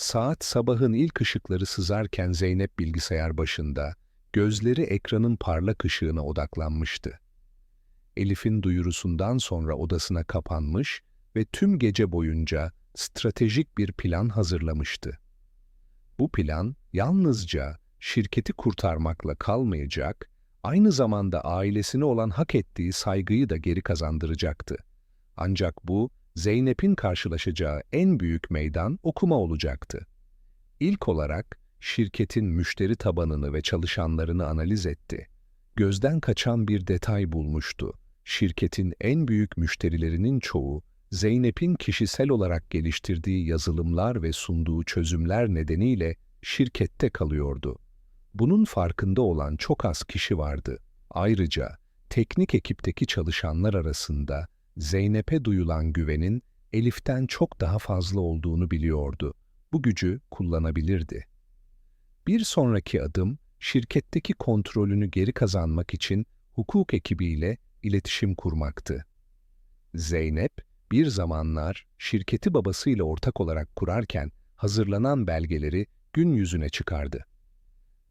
Saat sabahın ilk ışıkları sızarken Zeynep bilgisayar başında, gözleri ekranın parlak ışığına odaklanmıştı. Elif'in duyurusundan sonra odasına kapanmış ve tüm gece boyunca stratejik bir plan hazırlamıştı. Bu plan yalnızca şirketi kurtarmakla kalmayacak, aynı zamanda ailesine olan hak ettiği saygıyı da geri kazandıracaktı. Ancak bu, Zeynep'in karşılaşacağı en büyük meydan okuma olacaktı. İlk olarak şirketin müşteri tabanını ve çalışanlarını analiz etti. Gözden kaçan bir detay bulmuştu. Şirketin en büyük müşterilerinin çoğu, Zeynep'in kişisel olarak geliştirdiği yazılımlar ve sunduğu çözümler nedeniyle şirkette kalıyordu. Bunun farkında olan çok az kişi vardı. Ayrıca teknik ekipteki çalışanlar arasında Zeynep'e duyulan güvenin Elif'ten çok daha fazla olduğunu biliyordu. Bu gücü kullanabilirdi. Bir sonraki adım, şirketteki kontrolünü geri kazanmak için hukuk ekibiyle iletişim kurmaktı. Zeynep, bir zamanlar şirketi babasıyla ortak olarak kurarken hazırlanan belgeleri gün yüzüne çıkardı.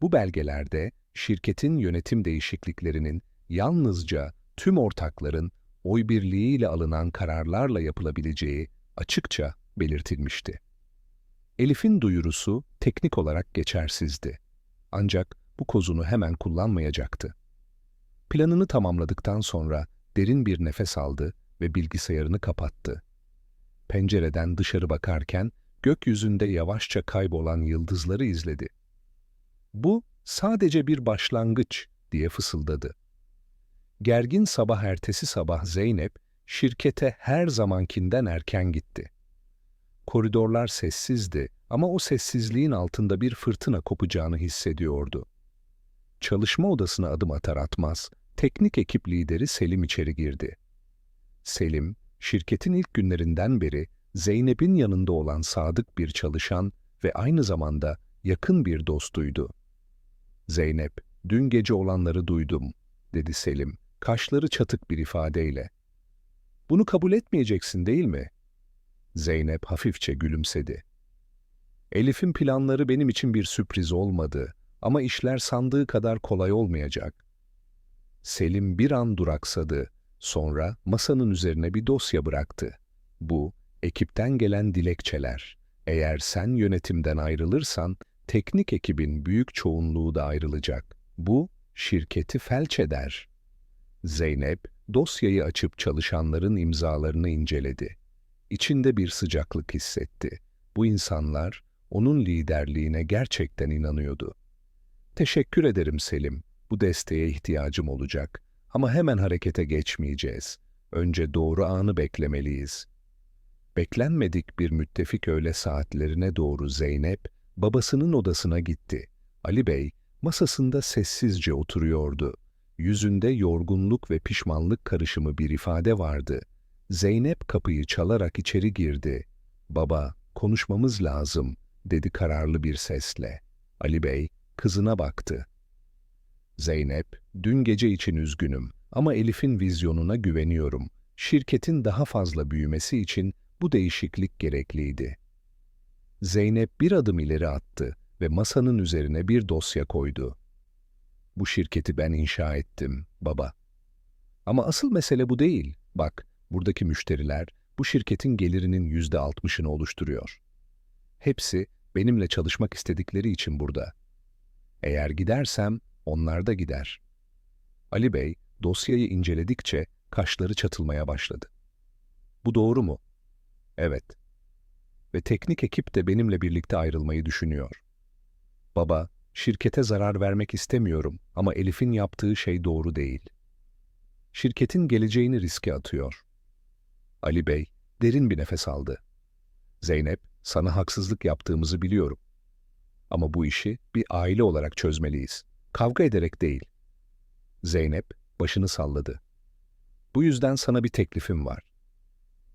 Bu belgelerde şirketin yönetim değişikliklerinin yalnızca tüm ortakların oy birliğiyle alınan kararlarla yapılabileceği açıkça belirtilmişti. Elif'in duyurusu teknik olarak geçersizdi. Ancak bu kozunu hemen kullanmayacaktı. Planını tamamladıktan sonra derin bir nefes aldı ve bilgisayarını kapattı. Pencereden dışarı bakarken gökyüzünde yavaşça kaybolan yıldızları izledi. Bu sadece bir başlangıç diye fısıldadı. Gergin sabah ertesi sabah Zeynep şirkete her zamankinden erken gitti. Koridorlar sessizdi ama o sessizliğin altında bir fırtına kopacağını hissediyordu. Çalışma odasına adım atar atmaz, teknik ekip lideri Selim içeri girdi. Selim, şirketin ilk günlerinden beri Zeynep'in yanında olan sadık bir çalışan ve aynı zamanda yakın bir dostuydu. Zeynep, dün gece olanları duydum, dedi Selim, kaşları çatık bir ifadeyle. Bunu kabul etmeyeceksin değil mi? Zeynep hafifçe gülümsedi. Elif'in planları benim için bir sürpriz olmadı ama işler sandığı kadar kolay olmayacak. Selim bir an duraksadı, sonra masanın üzerine bir dosya bıraktı. Bu, ekipten gelen dilekçeler. Eğer sen yönetimden ayrılırsan, teknik ekibin büyük çoğunluğu da ayrılacak. Bu, şirketi felç eder. Zeynep, dosyayı açıp çalışanların imzalarını inceledi. İçinde bir sıcaklık hissetti. Bu insanlar, onun liderliğine gerçekten inanıyordu. Teşekkür ederim Selim, bu desteğe ihtiyacım olacak. Ama hemen harekete geçmeyeceğiz. Önce doğru anı beklemeliyiz. Beklenmedik bir müttefik öğle saatlerine doğru Zeynep, babasının odasına gitti. Ali Bey, masasında sessizce oturuyordu. Yüzünde yorgunluk ve pişmanlık karışımı bir ifade vardı. Zeynep kapıyı çalarak içeri girdi. ''Baba, konuşmamız lazım.'' dedi kararlı bir sesle. Ali Bey, kızına baktı. Zeynep, dün gece için üzgünüm ama Elif'in vizyonuna güveniyorum. Şirketin daha fazla büyümesi için bu değişiklik gerekliydi. Zeynep bir adım ileri attı ve masanın üzerine bir dosya koydu. Bu şirketi ben inşa ettim, baba. Ama asıl mesele bu değil. Bak, buradaki müşteriler bu şirketin gelirinin yüzde altmışını oluşturuyor. Hepsi benimle çalışmak istedikleri için burada. Eğer gidersem onlar da gider. Ali Bey dosyayı inceledikçe kaşları çatılmaya başladı. Bu doğru mu? Evet. Ve teknik ekip de benimle birlikte ayrılmayı düşünüyor. Baba, şirkete zarar vermek istemiyorum ama Elif'in yaptığı şey doğru değil. Şirketin geleceğini riske atıyor. Ali Bey derin bir nefes aldı. Zeynep, sana haksızlık yaptığımızı biliyorum. Ama bu işi bir aile olarak çözmeliyiz. Kavga ederek değil. Zeynep başını salladı. Bu yüzden sana bir teklifim var.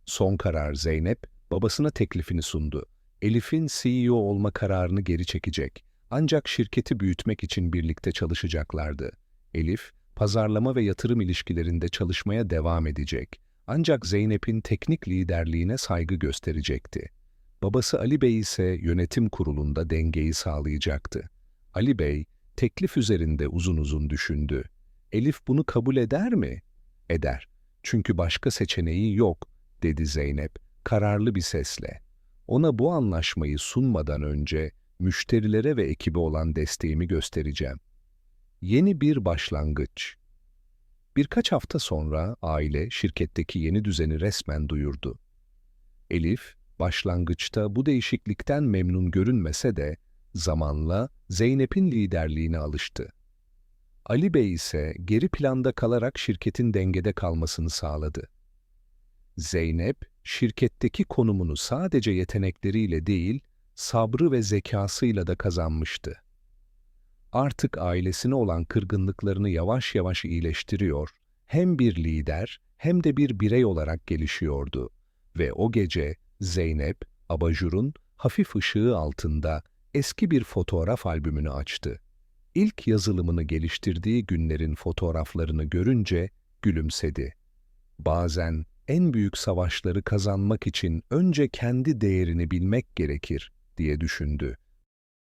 Son karar Zeynep, babasına teklifini sundu. Elif'in CEO olma kararını geri çekecek. Ancak şirketi büyütmek için birlikte çalışacaklardı. Elif, pazarlama ve yatırım ilişkilerinde çalışmaya devam edecek. Ancak Zeynep'in teknik liderliğine saygı gösterecekti. Babası Ali Bey ise yönetim kurulunda dengeyi sağlayacaktı. Ali Bey, teklif üzerinde uzun uzun düşündü. Elif bunu kabul eder mi? Eder. Çünkü başka seçeneği yok, dedi Zeynep, kararlı bir sesle. Ona bu anlaşmayı sunmadan önce müşterilere ve ekibe olan desteğimi göstereceğim. Yeni bir başlangıç. Birkaç hafta sonra aile şirketteki yeni düzeni resmen duyurdu. Elif, başlangıçta bu değişiklikten memnun görünmese de zamanla Zeynep'in liderliğine alıştı. Ali Bey ise geri planda kalarak şirketin dengede kalmasını sağladı. Zeynep, şirketteki konumunu sadece yetenekleriyle değil, sabrı ve zekasıyla da kazanmıştı. Artık ailesine olan kırgınlıklarını yavaş yavaş iyileştiriyor, hem bir lider hem de bir birey olarak gelişiyordu ve o gece Zeynep, abajurun hafif ışığı altında eski bir fotoğraf albümünü açtı. İlk yazılımını geliştirdiği günlerin fotoğraflarını görünce gülümsedi. Bazen en büyük savaşları kazanmak için önce kendi değerini bilmek gerekir diye düşündü